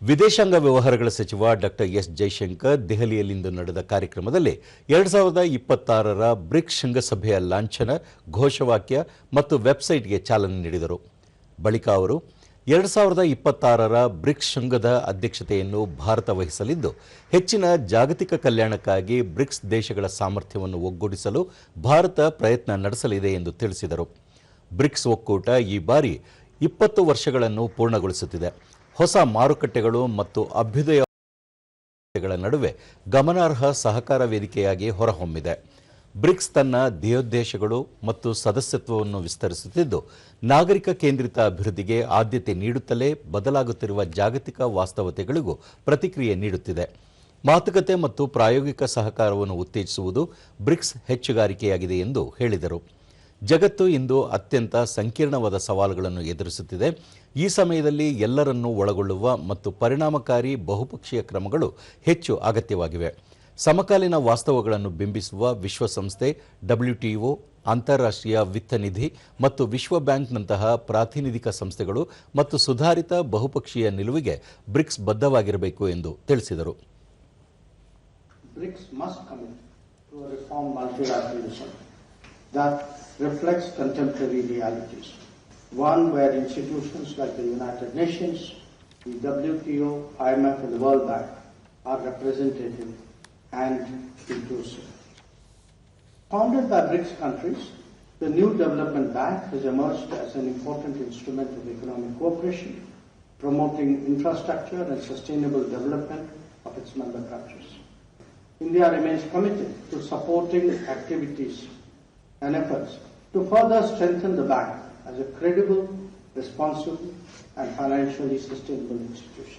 ವಿದೇಶಾಂಗ ವ್ಯವಹಾರಗಳ ಸಚಿವ ಡಾಕ್ಟರ್ ಎಸ್ ಜೈಶಂಕರ್ ದೆಹಲಿಯಲ್ಲಿಂದು ನಡೆದ ಕಾರ್ಯಕ್ರಮದಲ್ಲಿ ಎರಡು ಸಾವಿರದ ಇಪ್ಪತ್ತಾರರ ಬ್ರಿಕ್ಸ್ ಶೃಂಗಸಭೆಯ ಲಾಂಛನ, ಘೋಷವಾಕ್ಯ ಮತ್ತು ವೆಬ್ಸೈಟ್ಗೆ ಚಾಲನೆ ನೀಡಿದರು. ಬಳಿಕ ಅವರು ಎರಡು ಸಾವಿರದ ಇಪ್ಪತ್ತಾರರ ಬ್ರಿಕ್ಸ್ ಶೃಂಗದ ಅಧ್ಯಕ್ಷತೆಯನ್ನು ಭಾರತ ವಹಿಸಲಿದ್ದು, ಹೆಚ್ಚಿನ ಜಾಗತಿಕ ಕಲ್ಯಾಣಕ್ಕಾಗಿ ಬ್ರಿಕ್ಸ್ ದೇಶಗಳ ಸಾಮರ್ಥ್ಯವನ್ನು ಒಗ್ಗೂಡಿಸಲು ಭಾರತ ಪ್ರಯತ್ನ ನಡೆಸಲಿದೆ ಎಂದು ತಿಳಿಸಿದರು. ಬ್ರಿಕ್ಸ್ ಒಕ್ಕೂಟ ಈ ಬಾರಿ ಇಪ್ಪತ್ತು ವರ್ಷಗಳನ್ನು ಪೂರ್ಣಗೊಳಿಸುತ್ತಿದೆ. ಹೊಸ ಮಾರುಕಟ್ಟೆಗಳು ಮತ್ತು ಅಭ್ಯುದಯ ನಡುವೆ ಗಮನಾರ್ಹ ಸಹಕಾರ ವೇದಿಕೆಯಾಗಿ ಹೊರಹೊಮ್ಮಿದೆ. ಬ್ರಿಕ್ಸ್ ತನ್ನ ಧ್ಯೇಯೋದ್ದೇಶಗಳು ಮತ್ತು ಸದಸ್ಯತ್ವವನ್ನು ವಿಸ್ತರಿಸುತ್ತಿದ್ದು, ನಾಗರಿಕ ಕೇಂದ್ರಿತ ಅಭಿವೃದ್ಧಿಗೆ ಆದ್ಯತೆ ನೀಡುತ್ತಲೇ ಬದಲಾಗುತ್ತಿರುವ ಜಾಗತಿಕ ವಾಸ್ತವತೆಗಳಿಗೂ ಪ್ರತಿಕ್ರಿಯೆ ನೀಡುತ್ತಿದೆ. ಮಾತುಕತೆ ಮತ್ತು ಪ್ರಾಯೋಗಿಕ ಸಹಕಾರವನ್ನು ಉತ್ತೇಜಿಸುವುದು ಬ್ರಿಕ್ಸ್ ಹೆಚ್ಚುಗಾರಿಕೆಯಾಗಿದೆ ಎಂದು ಹೇಳಿದರು. ಜಗತ್ತು ಇಂದು ಅತ್ಯಂತ ಸಂಕೀರ್ಣವಾದ ಸವಾಲುಗಳನ್ನು ಎದುರಿಸುತ್ತಿದೆ. ಈ ಸಮಯದಲ್ಲಿ ಎಲ್ಲರನ್ನೂ ಒಳಗೊಳ್ಳುವ ಮತ್ತು ಪರಿಣಾಮಕಾರಿ ಬಹುಪಕ್ಷೀಯ ಕ್ರಮಗಳು ಹೆಚ್ಚು ಅಗತ್ಯವಾಗಿವೆ. ಸಮಕಾಲೀನ ವಾಸ್ತವಗಳನ್ನು ಬಿಂಬಿಸುವ ವಿಶ್ವಸಂಸ್ಥೆ ಡಬ್ಲ್ಯೂಟಿಒ ಅಂತಾರಾಷ್ಟ್ರೀಯ ವಿತ್ತ ನಿಧಿ ಮತ್ತು ವಿಶ್ವ ಬ್ಯಾಂಕ್ನಂತಹ ಪ್ರಾತಿನಿಧಿಕ ಸಂಸ್ಥೆಗಳು ಮತ್ತು ಸುಧಾರಿತ ಬಹುಪಕ್ಷೀಯ ನಿಲುವಿಗೆ ಬ್ರಿಕ್ಸ್ ಬದ್ಧವಾಗಿರಬೇಕು ಎಂದು ತಿಳಿಸಿದರು. that reflects contemporary realities. One where institutions like the United Nations, the WTO, IMF, and the World Bank are representative and inclusive. Founded by BRICS countries, the new development bank has emerged as an important instrument of economic cooperation, promoting infrastructure and sustainable development of its member countries. India remains committed to supporting activities and efforts to further strengthen the bank as a credible, responsible, and financially sustainable institution.